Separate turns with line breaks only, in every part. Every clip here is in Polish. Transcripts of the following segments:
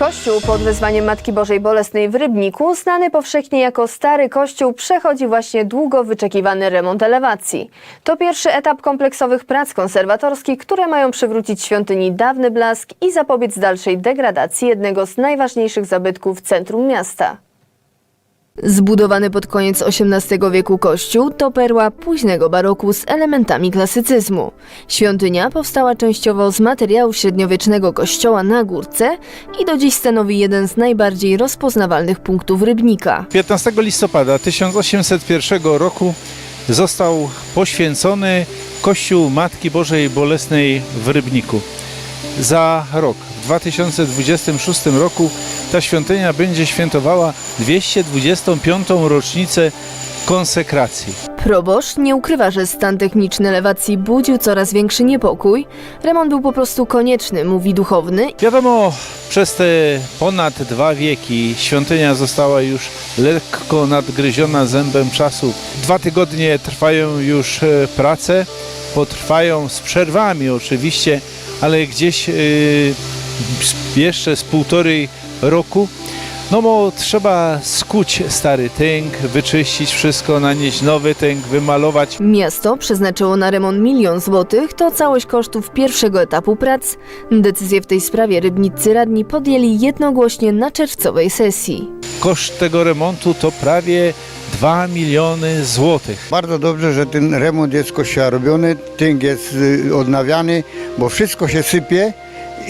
Kościół pod wezwaniem Matki Bożej Bolesnej w Rybniku, znany powszechnie jako Stary Kościół, przechodzi właśnie długo wyczekiwany remont elewacji. To pierwszy etap kompleksowych prac konserwatorskich, które mają przywrócić świątyni dawny blask i zapobiec dalszej degradacji jednego z najważniejszych zabytków centrum miasta. Zbudowany pod koniec XVIII wieku kościół to perła późnego baroku z elementami klasycyzmu. Świątynia powstała częściowo z materiału średniowiecznego kościoła na górce i do dziś stanowi jeden z najbardziej rozpoznawalnych punktów Rybnika.
15 listopada 1801 roku został poświęcony Kościół Matki Bożej Bolesnej w Rybniku. Za rok, w 2026 roku, ta świątynia będzie świętowała 225. rocznicę konsekracji.
Proboszcz nie ukrywa, że stan techniczny elewacji budził coraz większy niepokój. Remont był po prostu konieczny, mówi duchowny
Wiadomo, przez te ponad dwa wieki świątynia została już lekko nadgryziona zębem czasu. Dwa tygodnie trwają już e, prace, potrwają z przerwami oczywiście, ale gdzieś z- jeszcze z półtorej roku. No bo trzeba skuć stary tynk, wyczyścić wszystko, nanieść nowy tynk, wymalować.
Miasto przeznaczyło na remont milion złotych, to całość kosztów pierwszego etapu prac. Decyzję w tej sprawie rybniccy radni podjęli jednogłośnie na czerwcowej sesji.
Koszt tego remontu to prawie 2 miliony złotych.
Bardzo dobrze, że ten remont jest kościoła robiony, tynk jest y, odnawiany, bo wszystko się sypie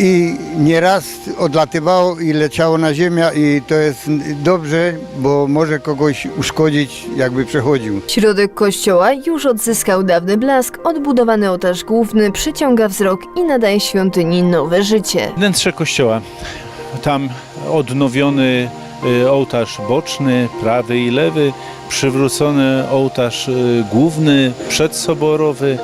i nieraz odlatywało i leciało na ziemię i to jest dobrze, bo może kogoś uszkodzić, jakby przechodził.
Środek kościoła już odzyskał dawny blask, odbudowany ołtarz główny przyciąga wzrok i nadaje świątyni nowe życie.
Wnętrze kościoła. Tam odnowiony y, ołtarz boczny, prawy i lewy, przywrócony ołtarz y, główny, przedsoborowy,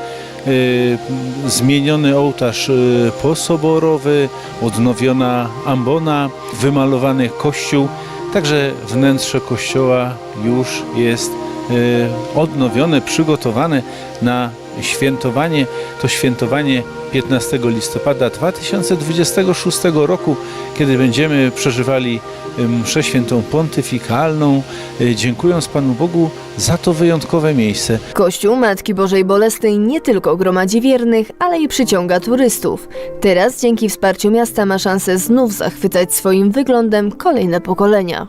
zmieniony ołtarz y, posoborowy, odnowiona ambona, wymalowany kościół. Także wnętrze kościoła już jest y, odnowione, przygotowane na świętowanie. To świętowanie 15 listopada 2026 roku, kiedy będziemy przeżywali y, mszę świętą pontyfikalną, y, dziękując Panu Bogu za to wyjątkowe miejsce.
Kościół Matki Bożej Bolesnej nie tylko gromadzi wiernych, ale i przyciąga turystów. Teraz dzięki wsparciu miasta ma szansę znów zachwycać swoim wyglądem kolejne pokolenia.